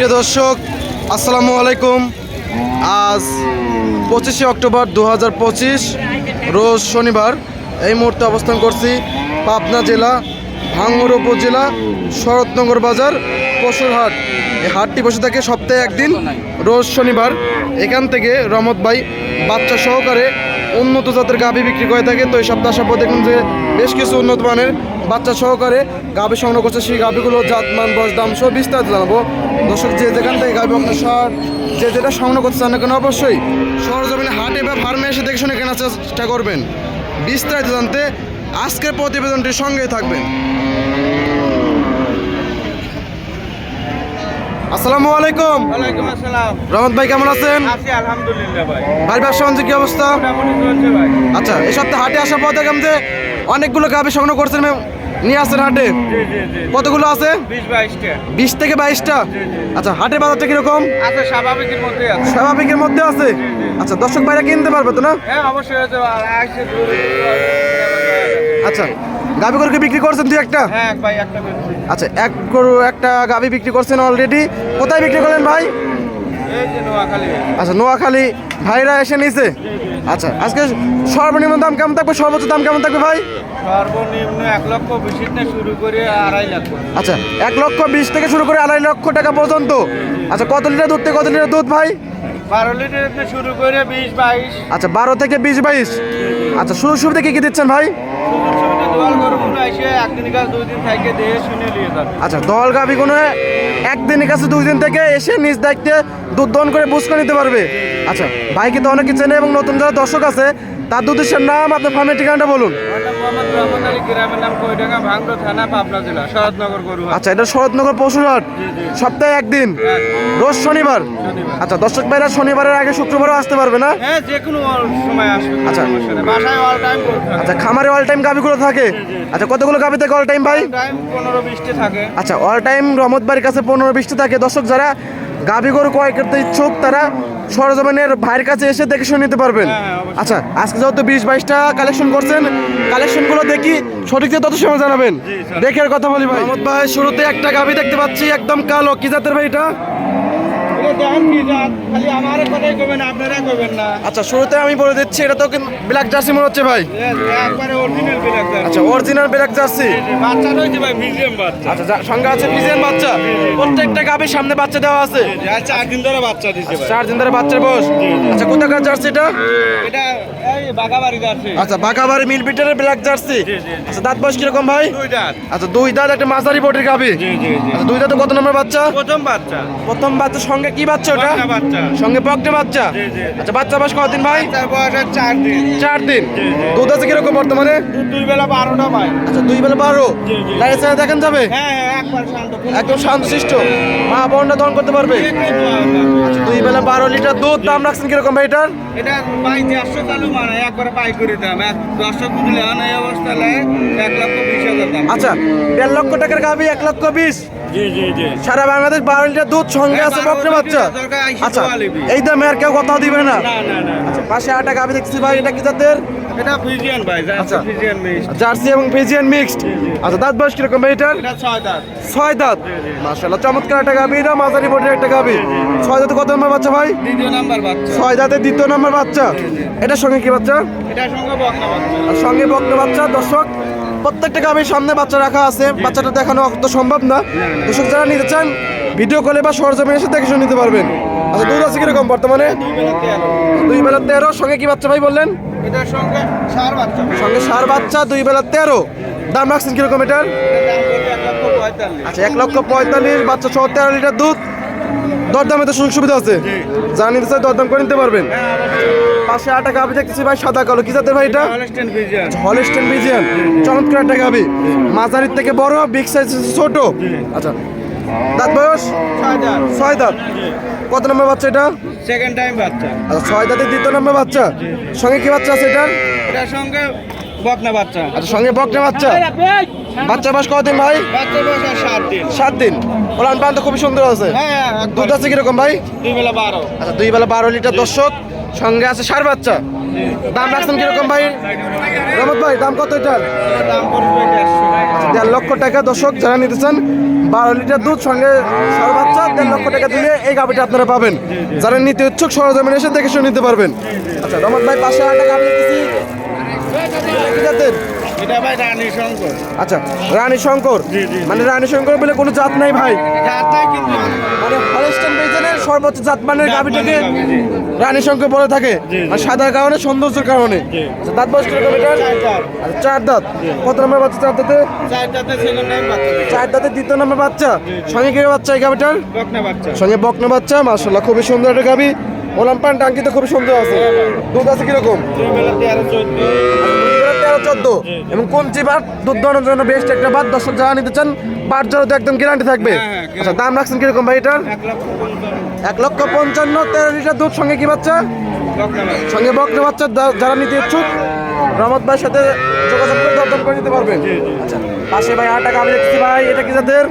সুপ্রিয় দর্শক, আসসালামু আলাইকুম। আজ পঁচিশে অক্টোবর দু হাজার পঁচিশ, রোজ শনিবার। এই মুহূর্তে অবস্থান করছি পাবনা জেলা, ভাঙ্গুর উপজেলা, শরৎনগর বাজার, পশুর হাট। এই হাটটি বসে থাকে সপ্তাহে একদিন, রোজ শনিবার। এখান থেকে রমত ভাই বাচ্চা সহকারে উন্নত জাতের গাভী বিক্রি করে থাকে। তো এই সপ্তাহ আসার পর দেখুন যে বেশ কিছু উন্নত মানের বাচ্চা সহকারে গাভী সংগ্রহ করছে। সেই গাভীগুলো জাত, মান, বয়স, দাম সব বিস্তারিত জানাব। দর্শক, যে যেখান থেকে গাভী আপনার সার, যে যেটা সংগ্রহ করতে চান না কেন, অবশ্যই সরজমিনে হাটে বা ফার্মে এসে দেখে শুনে কেনার চেষ্টা করবেন। বিস্তারিত জানতে আজকের প্রতিবেদনটির সঙ্গেই থাকবেন। আসসালামু আলাইকুম। ওয়ালাইকুম আসসালাম। রহমত ভাই কেমন আছেন? আছি আলহামদুলিল্লাহ ভাই। ভাই ব্যবসা কি অবস্থা? আচ্ছা এই সপ্তাহে হাটে আসার পর দেখলাম যে অনেকগুলো গাভী সংগ্রহ করছেন নিয়ে আসছেন হাটে? কতগুলো আছে? বিশ থেকে বাইশটা? আচ্ছা হাটের বাজারটা কীরকম? স্বাভাবিকের মধ্যে আছে। স্বাভাবিকের মধ্যে আছে? আচ্ছা দর্শক ভাইরা কিনতে পারবে তো না? হ্যাঁ অবশ্যই আচ্ছা গাভী গরুকে বিক্রি করছেন দুই একটা? হ্যাঁ বেশি আচ্ছা এক গরু একটা গাভী বিক্রি করছেন অলরেডি কোথায় বিক্রি করলেন ভাই? আচ্ছা নোয়াখালী। ভাইরা এসে নিয়েছে আচ্ছা আজকে সর্বনিম্ন দাম কেমন থাকবে? সর্বোচ্চ দাম কেমন থাকবে ভাই? সর্বনিম্ন এক লক্ষ থেকে শুরু করে আড়াই লাখ। আচ্ছা এক লক্ষ বিশ থেকে শুরু করে আড়াই লক্ষ টাকা পর্যন্ত। আচ্ছা কত লিটার দুধ থেকে কত লিটার দুধ ভাই? বারো লিটার থেকে শুরু করে বিশ বাইশ। আচ্ছা বারো থেকে বিশ বাইশ। আচ্ছা সুযোগ সুবিধা কি কি দিচ্ছেন ভাই? আচ্ছা দল কোনো একদিনের কাছে দুই দিন থেকে এসে নিজ দায়িত্বে দুধ করে বুঝ করে নিতে পারবে। আচ্ছা বাইকে তো অনেকে চেনে এবং নতুন যারা দর্শক আছে তার দুধের নাম আপনার ফার্মের ঠিকানাটা বলুন। আচ্ছা এটা শরৎনগর পশুরহাট সপ্তাহে একদিন। রোজ শনিবার। আচ্ছা দর্শক ভাইরা শনিবারের আগে শুক্রবারও আসতে পারবে না? আচ্ছা। আচ্ছা খামারে অল টাইম গাভিগুলো থাকে? আচ্ছা কতগুলো গাভি থাকে অল টাইম ভাই আচ্ছা অল টাইম রহমত বাড়ির কাছে পনেরো বিশটা থাকে। দর্শক যারা গাভি গরু ক্রয় করতে ইচ্ছুক তারা সরজমিনের ভাইয়ের কাছে এসে দেখে শুনে নিতে পারবেন। হ্যাঁ। আচ্ছা আজকে যেহেতু বিশ বাইশটা কালেকশন করছেন কালেকশনগুলো দেখি সঠিক তত সময় জানাবেন। দেখে কথা বলি ভাই। মোহাম্মদ ভাই শুরুতে একটা গাভী দেখতে পাচ্ছি একদম কালো। কি জাতের ভাই এটা? আচ্ছা শুরুতে আমি বলে দিচ্ছি এটা তো ব্ল্যাক জার্সি মনে হচ্ছে ভাই। একবারে আচ্ছা অরিজিনাল ব্ল্যাক জার্সি। বাচ্চা আচ্ছা সঙ্গে আছে ফিজিয়ান বাচ্চা। প্রত্যেকটা গাভীর সামনে বাচ্চা দেওয়া আছে। চার দিন ধরে বাচ্চা দিচ্ছে চার দিন ধরে বাচ্চার বয়স। আচ্ছা কোথাকার জার্সি এটা? এটা আচ্ছা বাঁকাবাড়ি মিল বিটারের ব্ল্যাক জার্সি। আচ্ছা দাঁত বয়স কীরকম ভাই? আচ্ছা দুই দাঁত একটা মাঝারি বটির গাবি আচ্ছা দুই দাঁতে কত নম্বর বাচ্চা? প্রথম বাচ্চা। প্রথম বাচ্চার সঙ্গে কি বাচ্চা ওটা? বাচ্চা বাচ্চা। সঙ্গে পকটে বাচ্চা। আচ্ছা বাচ্চা বয়স কতদিন ভাই? চার দিন। চার দিন। দুধ আছে কীরকম বর্তমানে? দুই বেলা বারোটা পাই আচ্ছা দুই বেলা বারো। লাইসেন্স দেখেন যাবে? হ্যাঁ হ্যাঁ শান্ত একদম শান্তশিষ্ট। মা বোনটা দহন করতে পারবে। আচ্ছা দুই বেলা বারো লিটার দুধ দাম রাখছেন কীরকম ভাই এটার? এটা দেড়শো চালু মানে হাজার দাম। আচ্ছা দেড় লক্ষ টাকার গাবি এক লক্ষ বিশ। জি জি জি। সারা বাংলাদেশ বারো লিটার দুধ সঙ্গে হ্যাঁ, আছে বকরে বাচ্চা। আচ্ছা এই দামে আর কেউ কথাও দিবে না? আচ্ছা পাশে আটা গাবি দেখতেছি ভাই এটা কি জাতের? এটা ফিজিয়ান ভাই আচ্ছা। ফিজিয়ান জার্সি এবং ফিজিয়ান মিক্সড আচ্ছা দাঁত বয়স কীরকম এটার? এটা ছয় দাঁত। ছয় দাঁত। মাশাআল্লাহ চমৎকার একটা গাবি এটা মাঝারি বডির একটা গাবি ছয় দাঁতে কত নম্বর বাচ্চা ভাই? দ্বিতীয় নাম্বার বাচ্চা। ছয় দাঁতে দ্বিতীয় নম্বর বাচ্চা। এটার সঙ্গে কি বাচ্চা? এটার সঙ্গে বকনা বাচ্চা। সঙ্গে বকনা বাচ্চা দর্শক। প্রত্যেকটা গাবির সামনে বাচ্চা রাখা আছে। বাচ্চাটা দেখানো অত সম্ভব না। দর্শক যারা নিতে চান ভিডিও কলে বা সরজমিনে এসে দেখে শুনে নিতে পারবেন। আচ্ছা দুধ আছে কীরকম বর্তমানে? দুই বেলা তেরো সঙ্গে কি বাচ্চা ভাই বললেন? সঙ্গে সার বাচ্চা। সঙ্গে সার বাচ্চা দুই বেলা তেরো। দাম রাখছেন কীরকম এটার? আচ্ছা এক লক্ষ পঁয়তাল্লিশ বাচ্চা সহ তেরো লিটার দুধ। দরদামে তো সুযোগ সুবিধা আছে। যারা নিতে চাই দরদাম করে নিতে পারবেন। পাশে আটা গাবি দেখতেছি ভাই সাদা কালো। কি জাতের ভাই এটা? হলস্টেন বিজিয়ান চমৎকার একটা গাবি মাঝারির থেকে বড় বিগ সাইজ ছোট। আচ্ছা। দাঁত বয়স? ছয় দাঁত। কত নম্বর বাচ্চা এটা? সেকেন্ড টাইম বাচ্চা। আচ্ছা ছয় দাঁতের দ্বিতীয় নম্বর বাচ্চা। সঙ্গে কি বাচ্চা আছে এটা সঙ্গে বকনা বাচ্চা। আচ্ছা সঙ্গে বকনা বাচ্চা? বাচ্চা বয়স কতদিন ভাই? বয়স সাত দিন। সাত দিন। ওলান পান তো খুবই সুন্দর আছে। হ্যাঁ দুধ আছে কীরকম ভাই? দুই বেলা বারো। আচ্ছা দুই বেলা বারো লিটার দর্শক। সঙ্গে আছে সার বাচ্চা। দাম রাখছেন কীরকম ভাই? রমত ভাই দাম কত এটার? দেড়শো। দেড় লক্ষ টাকা দর্শক যারা নিতে চান বারো লিটার দুধ সঙ্গে ষাঁড় বাচ্চা দেড় লক্ষ টাকা দিলে এই গাভিটা আপনারা পাবেন। যারা নিতে ইচ্ছুক সরজমিনে এসে দেখে শুনে নিতে পারবেন। আচ্ছা রহমত ভাই পাশে একটা গাভি এটা ভাই রানী শঙ্কর। আচ্ছা রানী শঙ্কর? মানে রানী শঙ্কর বলে কোনো জাত নাই ভাই? কিন্তু মানে হলস্টেন বেজেনের সর্বোচ্চ জাত মানের জাত গাভিটাকে মানের গাভী, জি। রানী শঙ্কর বলে থাকে। আর সাদার কারণে সৌন্দর্যের কারণে। আচ্ছা, দাঁত বয়স চার আচ্ছা, দাঁত। কত নম্বর বাচ্চা চার দাঁতে? চার দাঁতে দ্বিতীয় নম্বর বাচ্চা? সঙ্গে কি বাচ্চা এই গাভিটার? বকনা বাচ্চা। সঙ্গে বকনা বাচ্চা মার্শাল্লাহ খুবই সুন্দর একটা গাভি। ওলাম পান টাঙ্কি তো খুবই সুন্দর আছে। দুধ আছে কীরকম? তেরো চোদ্দ। এবং কোন চিবার দুধ দোয়ানোর জন্য বেস্ট একটা বাদ দর্শক যারা নিতে চান বার জন্য তো একদম গ্যারান্টি থাকবে। হ্যাঁ, হ্যাঁ, আচ্ছা দাম রাখছেন কীরকম ভাই এটার? এক লক্ষ পঞ্চান্ন। তেরো লিটার দুধ সঙ্গে কি বাচ্চা? সঙ্গে বকনা বাচ্চা যারা নিতে ইচ্ছুক রহমত ভাইয়ের সাথে যোগাযোগ করে দরদাম করে নিতে পারবেন। আচ্ছা পাশে ভাই আট টাকা আমি দেখছি ভাই এটা কি যাদের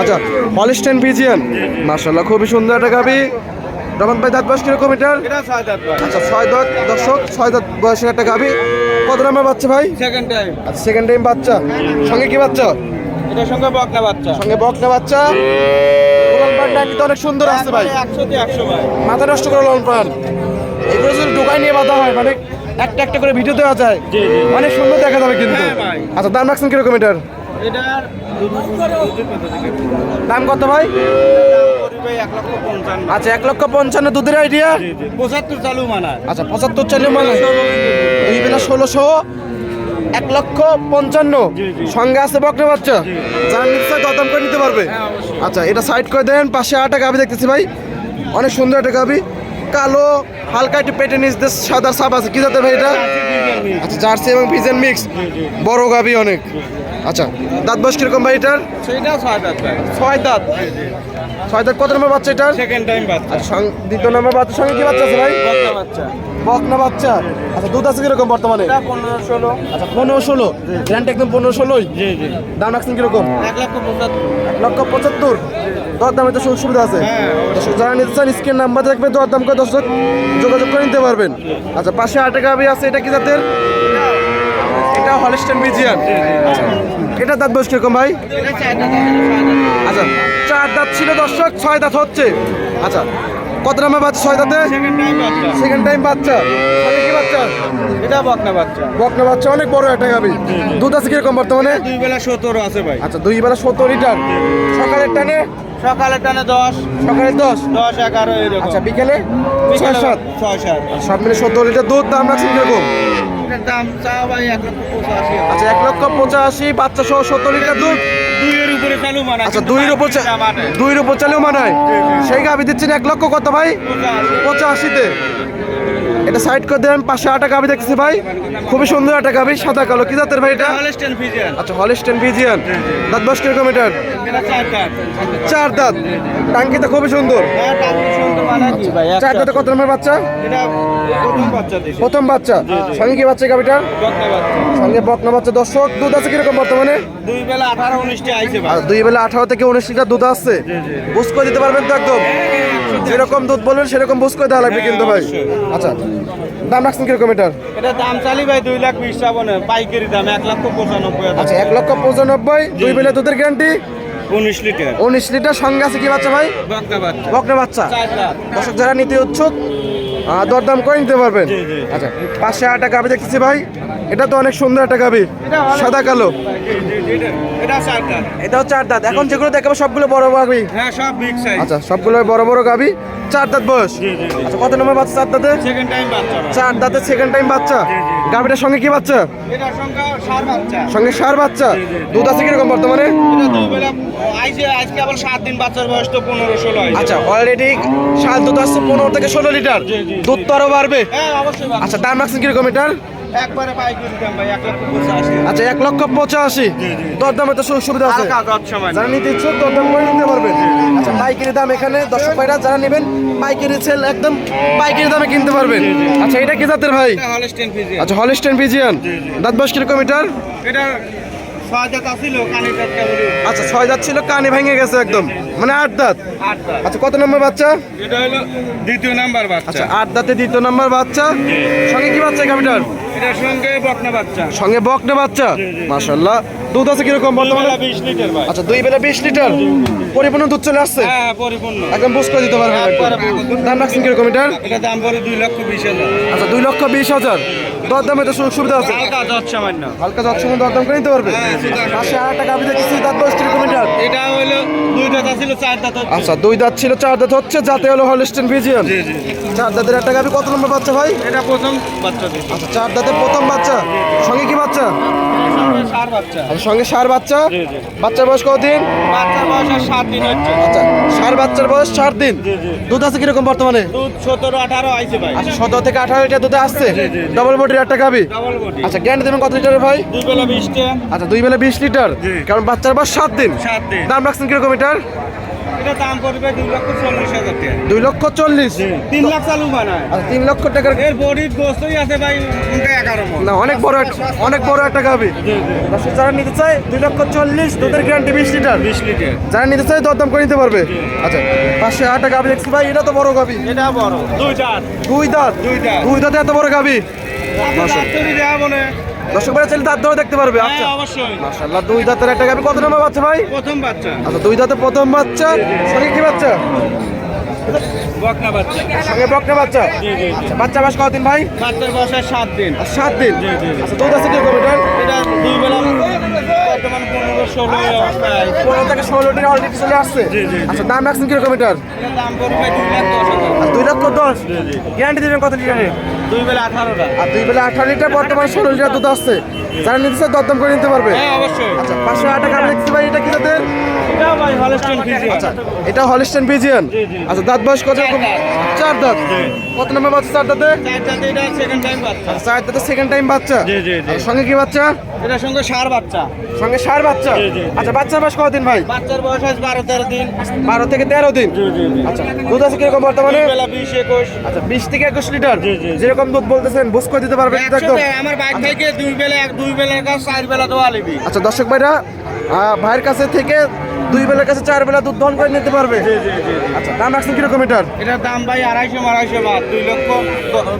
আচ্ছা হলিস্টেন পিজিয়ান মার্শাল্লাহ খুবই সুন্দর একটা গাবি। রহমত ভাই দাঁত বয়স কীরকম এটার? আচ্ছা ছয় দাঁত দর্শক ছয় দাঁত বয়সের একটা গাবি। কত নাম্বার বাচ্চা ভাই? সেকেন্ড টাইম আচ্ছা সেকেন্ড টাইম বাচ্চা। সঙ্গে কি বাচ্চা? এটার সঙ্গে বকনা বাচ্চা। সঙ্গে বকনা বাচ্চা। অনেক সুন্দর আছে ভাই। মাথা নষ্ট করে লন পান এগুলো যদি ঢোকায় নিয়ে বাঁধা হয় মানে একটা একটা করে ভিডিও দেওয়া যায়। অনেক সুন্দর দেখা যাবে কিন্তু। হ্যাঁ আচ্ছা দাম রাখছেন কীরকম এটার? এটার দাম কত ভাই? আচ্ছা এক লক্ষ পঞ্চান্ন দুধের আইডিয়া পঁচাত্তর চালু মানায় আচ্ছা পঁচাত্তর চালু মানে দুই বেলা ষোলোশো এক লক্ষ পঞ্চান্ন। সঙ্গে আছে বকরে বাচ্চা যারা নিচ্ছে দরদাম করে নিতে পারবে। হ্যাঁ, আচ্ছা এটা সাইড করে দেন পাশে আটা গাবি দেখতেছি ভাই। অনেক সুন্দর একটা গাবি কালো হালকা একটু পেটে নিচ দিয়ে সাদা সাপ আছে। কি জাতের ভাই এটা? আচ্ছা জার্সি এবং পিজেন মিক্স। বড় গাবি অনেক। আচ্ছা দাঁত বয়স কীরকম ভাই এটার? ছয় দাঁত ছয় দাঁত? কত নম্বর বাচ্চা এটার? সেকেন্ড টাইম বাচ্চা। দ্বিতীয় নম্বর বাচ্চার সঙ্গে কি বাচ্চা আছে ভাই? বাচ্চা। বকনা বাচ্চা। আচ্ছা দুধ আছে কীরকম বর্তমানে? পনেরো ষোলো। আচ্ছা পনেরো ষোলো। গ্র্যান্ড একদম পনেরো ষোলোই? জি জি। দাম রাখছেন কীরকম? এক লক্ষ পঁচাত্তর। এক লক্ষ পঁচাত্তর? দর দামে তো সুযোগ সুবিধা আছে। হ্যাঁ, যারা নিতে চান স্ক্রিন নাম্বার থাকবে দর দাম করে দর্শক যোগাযোগ করে নিতে পারবেন। আচ্ছা পাশে আটে গাবি আছে এটা কি জাতের? হলিস্টেন বিজিয়ান এটা দাঁত বয়স কীরকম ভাই? আচ্ছা চার দাঁত ছিল দর্শক ছয় দাঁত হচ্ছে। আচ্ছা কত নাম্বার বাচ্চা ছয় দাঁতে? সেকেন্ড টাইম বাচ্চা। কি এটা বকনা বাচ্চা। বকনা বাচ্চা অনেক বড় একটা গাবি। দুধ আছে কীরকম বর্তমানে? দুই বেলা সতেরো আছে ভাই। আচ্ছা দুই বেলা লিটার। সকালের টানে? সকালে টানে দশ। সকালে দশ? দশ এগারো আচ্ছা বিকেলে? ছয় সাত? ছয় সাত। সব মিলে সত্তর লিটার দুধ দাম রাখছেন কীরকম? এটার দাম চা ভাই এক লক্ষ পঁচাশি। আচ্ছা এক লক্ষ পঁচাশি বাচ্চা সহ সত্তর লিটার দুধ। দুইয়ের উপরে চালু আচ্ছা দুইয়ের উপর দুইয়ের উপর মানায়? সেই দিচ্ছেন এক লক্ষ কত ভাই? পঁচাশিতে। এটা সাইড করে দেন পাশে আটা গাবি দেখতেছি ভাই। খুবই সুন্দর সাদা কালো। কি জাতের ভাই এটা? আচ্ছা হলিস্টেন ভিজিয়ান দাঁত বয়স কীরকম এটার? চার দাঁত। চার দাঁত। টাঙ্কিটা খুবই সুন্দর। হ্যাঁ টাকা শুনতে কি ভাই? চার দাঁতে কত নম্বর বাচ্চা? প্রথম বাচ্চা সঙ্গে কি বাচ্চা গাবিটার সঙ্গে বকনা বাচ্চা। দর্শক দুধ আছে কীরকম বর্তমানে? দুই বেলা আঠারো উনিশটা দুই বেলা আঠারো থেকে উনিশ লিটার দুধ আসছে বুঝ করে দিতে পারবেন তো একদম? যেরকম দুধ বলবেন সেরকম বুঝ করে দেওয়া লাগবে হ্যাঁ, কিন্তু ভাই। আচ্ছা দাম রাখছেন কীরকম এটার? এটা দাম চালি ভাই দুই লাখ বিশ পাইকারি দাম এক লক্ষ পঁচানব্বই আচ্ছা এক লক্ষ পঁচানব্বই দুই বেলা দুধের গ্যারান্টি উনিশ লিটার। উনিশ লিটার সঙ্গে আছে কি বাচ্চা ভাই? বকনা বাচ্চা। দর্শক যারা নিতে উৎসুক দরদাম করে নিতে পারবেন। আচ্ছা পাশে একটা গাবি দেখতেছি ভাই। এটা তো অনেক সুন্দর একটা গাবি সাদা কালো। এটাও চার দাঁত। এখন যেগুলো দেখাবো সবগুলো বড় গাবি হ্যাঁ আচ্ছা সবগুলো বড় বড় গাবি চার দাঁত বয়স। আচ্ছা কত নম্বর বাচ্চা? চার দাঁতে? সেকেন্ড টাইম বাচ্চা। চার দাঁতে সেকেন্ড টাইম বাচ্চা? জি। সঙ্গে কি বাচ্চা সঙ্গে সার বাচ্চা। দুধ আছে কীরকম বর্তমানে সাত আচ্ছা অলরেডি সার দুধ আসছে পনেরো থেকে ষোলো লিটার। দুধ তো আরও বাড়বে হ্যাঁ বাচ্চা। আচ্ছা দাম রাখছেন কীরকম এটার একবারে পাইকারি দাম ভাই এক লক্ষ পঁচাশি। আচ্ছা এক লক্ষ পঁচাশি। দরদামে তো সুযোগ সুবিধা আছে। যারা নিতে ইচ্ছুক দরদাম করে নিতে পারবেন আচ্ছা পাইকারি দাম এখানে দর্শক ভাইরা যারা নেবেন পাইকারি সেল একদম পাইকারি দামে কিনতে পারবেন। আচ্ছা এটা কি জাতের ভাই? আচ্ছা হলিস্টেন ফিজিয়ান। দাঁত বাস কীরকম এটার? এটা আচ্ছা ছয় দাঁত ছিল কানে ভেঙে গেছে একদম। মানে আট দাঁত। আচ্ছা কত নম্বর বাচ্চা? এটা হলো দ্বিতীয় নাম্বার বাচ্চা। আচ্ছা আট দাঁতে দ্বিতীয় নম্বর বাচ্চা। সঙ্গে কি বাচ্চা গাভিটার? সঙ্গে বকনা বাচ্চা। সঙ্গে বকনা বাচ্চা। মাশাল্লাহ দুধ আছে কীরকম? বর্তমানে বিশ লিটার ভাই। আচ্ছা দুই বেলা বিশ লিটার? পরিপূর্ণ দুধ চলে আসছে? হ্যাঁ পরিপূর্ণ। একদম বুঝ করে দিতে পারবেন দাম রাখছেন কীরকম এটার? এটা দাম পড়ে দুই লক্ষ বিশ হাজার। আচ্ছা দুই লক্ষ বিশ হাজার। দর দামে তো সুযোগ সুবিধা আছে। হালকা দশ সামান্য। হালকা দশ সময় দর করে নিতে পারবে? হ্যাঁ, হাজার পাশে আর গাভি দেখতেছি দাঁত বয়স কীরকম এটা হইল আচ্ছা দুই দাঁত ছিল চার দাঁত হচ্ছে যাতে হলো হলস্টেন ভিজিয়ান চার দাঁতের একটা গাভি কত নম্বর বাচ্চা ভাই? এটা প্রথম বাচ্চা আচ্ছা চার দাঁতের প্রথম বাচ্চা। সঙ্গে কি বাচ্চা? আচ্ছা সঙ্গে সার বাচ্চা? জি। বাচ্চার বয়স কতদিন? বাচ্চার বয়স সাত দিন হচ্ছে। আচ্ছা সার বাচ্চার বয়স চার দিন। দুধ আছে কীরকম বর্তমানে? দুধ সতেরো আঠারো আইছে ভাই। আচ্ছা সতেরো থেকে আঠারো লিটার দুধ আসছে। ডবল বডির একটা বডি আচ্ছা গ্যারান্টি দেবেন কত লিটারের ভাই? দুই বেলা বিশটা আচ্ছা দুই বেলা বিশ লিটার। কারণ বাচ্চার বয়স সাত দিন। সাত দিন। দাম রাখছেন কীরকম এটার? এটা দাম পড়বে দুই লক্ষ চল্লিশ হাজার টাকা। দুই লক্ষ চল্লিশ। তিন লাখ চালু বানায় আচ্ছা তিন লক্ষ টাকার এর বডির গোস্তই আছে ভাই এগারো মন। না অনেক বড় অনেক বড় একটা গাভি। দর্শক যারা নিতে চায় দুই লক্ষ চল্লিশ দুধের গ্যারান্টি বিশ লিটার। বিশ লিটার। যারা নিতে চায় দরদাম করে নিতে পারবে। আচ্ছা পাঁচশো আটটা গাভি দেখছি ভাই এটা তো বড় গাভি। এটা বড়। দুই চার দুই দাঁত। দুই দাঁত। দুই দাঁতে এত বড় তৈরি দেওয়া বলে দর্শক ভাই চাইলে দাঁত ধরে দেখতে পারবে আচ্ছা। হ্যাঁ অবশ্যই। মাশাআল্লাহ দুই দাঁতের একটা গাবি। কত নম্বর বাচ্চা ভাই? প্রথম বাচ্চা। আচ্ছা দুই দাঁতে প্রথম বাচ্চা সঙ্গে কি বাচ্চা? বকনা বাচ্চা। সঙ্গে বকনা বাচ্চা? জি, জি। আচ্ছা বাচ্চা বাস কতদিন ভাই? বাচ্চার বয়স আর সাত দিন। 7 দিন? জি, জি। আচ্ছা দুধ আছে কি এটার এটা দুই বেলা পনেরো থেকে ষোলো দিন অলরেডি চলে আসছে। আচ্ছা দাম রাখছেন কীরকম এটার? দুই লক্ষ দশ গ্যারান্টি দেবেন কত লিটারে দুই বেলা আঠারোটা আর দুই বেলা আঠারো লিটার বর্তমানে ষোলো লিটার দুধ আসছে। যারা নিতে চায় দরদাম করে নিতে পারবে। হ্যাঁ আচ্ছা পাঁচশো আট টাকা দেখতে পাই এটা কি জাতের এটা ভাই হলস্টেন আচ্ছা জি। আচ্ছা দাঁত বয়স কত চার দাঁত। কত নম্বর বাচ্চা চার দাঁতে? চারটাতে সেকেন্ড টাইম বাচ্চা। চার দাঁতে সেকেন্ড টাইম বাচ্চা। জি, জি, জি। আর সঙ্গে কি বাচ্চা? এটার সঙ্গে সার বাচ্চা। সঙ্গে সার বাচ্চা? জি, জি, জি। আচ্ছা বাচ্চার বয়স কতদিন ভাই? বাচ্চার বয়স আছে বারো তেরো দিন। বারো থেকে তেরো দিন। আচ্ছা দুধ আছে কীরকম বর্তমানে? বিশ একুশ। আচ্ছা বিশ থেকে একুশ লিটার। যেরকম দুধ বলতেছেন বুঝ করে দিতে পারবেন তো আমার বাইক থেকে দুই বেলা এক দুই বেলার কাজ চার বেলা দোয়া লিবি আচ্ছা দর্শক ভাইরা ভাইয়ের কাছে থেকে দুই বেলার কাছে চার বেলা দুধ দহন করে নিতে পারবে? আচ্ছা দাম রাখছেন কীরকম এটার? এটার দাম ভাই আড়াইশো আড়াইশো বা দুই লক্ষ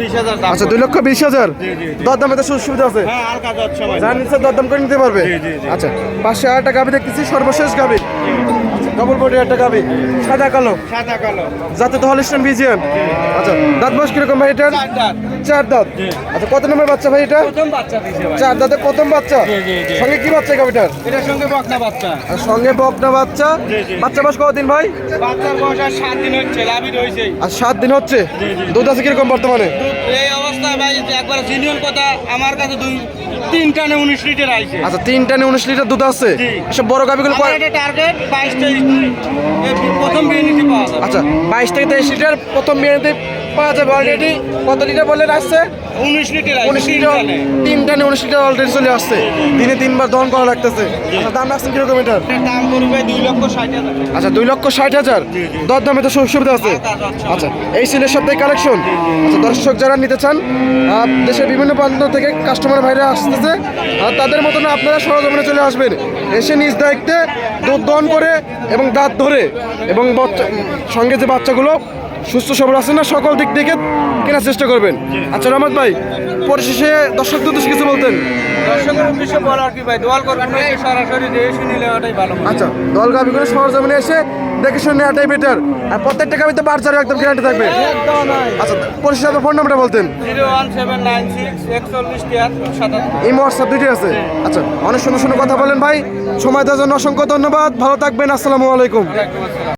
বিশ হাজার আচ্ছা দুই লক্ষ বিশ হাজার? জি, জি, জি। দর দামে তো সুযোগ সুবিধা আছে। হ্যাঁ যার নিচে দরদাম করে নিতে পারবে। আচ্ছা পাঁচশো হাজার টাকা আমি দেখতেছি সর্বশেষ গাভি। ডবল বডির একটা গাভি সাদা কালো। সাদা কালো। যাতে তো হলিস্টান বিজিয়ান আচ্ছা দাঁত বয়স কীরকম ভাই এটার? চার দাঁত। চার দাঁত। আচ্ছা কত নম্বর বাচ্চা ভাই এটা? প্রথম বাচ্চা চার দাঁতে প্রথম বাচ্চা? জি, জি, জি। সঙ্গে কি বাচ্চা গাভিটার এটার সঙ্গে বকনা বাচ্চা। আর সঙ্গে বকনা বাচ্চা। বাচ্চা বয়স কতদিন ভাই? বাচ্চার বয়স আর সাত দিন হচ্ছে লাভি রয়েছে। আর সাত দিন হচ্ছে। দুধ আছে কীরকম বর্তমানে? এই অবস্থায় ভাই একবার সিনিয়র কথা আমার কাছে দুই তিন টানে উনিশ লিটার আইছে। আচ্ছা তিন টানে উনিশ লিটার দুধ আছে? সব বড় গাভিগুলো টার্গেট বাইশটা প্রথম পাওয়া আচ্ছা বাইশ থেকে তেইশ লিটার প্রথম বিরিয়ানিতে পাওয়া যাবে অলরেডি কত লিটার বললেন আসছে? উনিশ লিটার উনিশ লিটার তিন টানে। উনিশ লিটার অলরেডি চলে আসছে। দিনে তিনবার দহন করা লাগতেছে। আচ্ছা দাম রাখছেন কীরকম এটার এটার দাম পড়বে দুই লক্ষ ষাট হাজার। আচ্ছা দুই লক্ষ ষাট হাজার? দর দামে তো সুবিধা আছে। আচ্ছা, এই ছিল সপ্তাহে কালেকশন আচ্ছা দর্শক যারা নিতে চান দেশের বিভিন্ন প্রান্ত থেকে কাস্টমার ভাইরা আসতেছে আর তাদের মতন আপনারা সরজমিনে চলে আসবেন। এসে নিজ দায়িত্বে দুধ দহন করে এবং দাঁত ধরে এবং সঙ্গে যে বাচ্চাগুলো সুস্থ সবল আছে না? সকল দিক থেকে কেনার চেষ্টা করবেন। আচ্ছা রহমত ভাই পরিশেষে দর্শক দুধ কিছু বলতেন? দর্শকের উদ্দেশ্যে বলার কি ভাই দোয়াল করবেন সরাসরি দেশে নিলে ওটাই ভালো আচ্ছা দল গাভিগুলো সরজমিনে এসে দেখে শুনে নেওয়াটাই বেটার আর প্রত্যেকটা গাভিতে বাচ্চারও একদম গ্যারান্টি থাকবে। আচ্ছা পরিশেষে ফোন নাম্বারটা বলতেন। Zero one seven nine six একচল্লিশ তিয়াত্তর সাতাত্তর। এই হোয়াটসঅ্যাপ দুটি আছে। আচ্ছা অনেক সুন্দর সুন্দর কথা বলেন ভাই। সময় দেওয়ার জন্য অসংখ্য ধন্যবাদ। ভালো থাকবেন। আসসালামু আলাইকুম।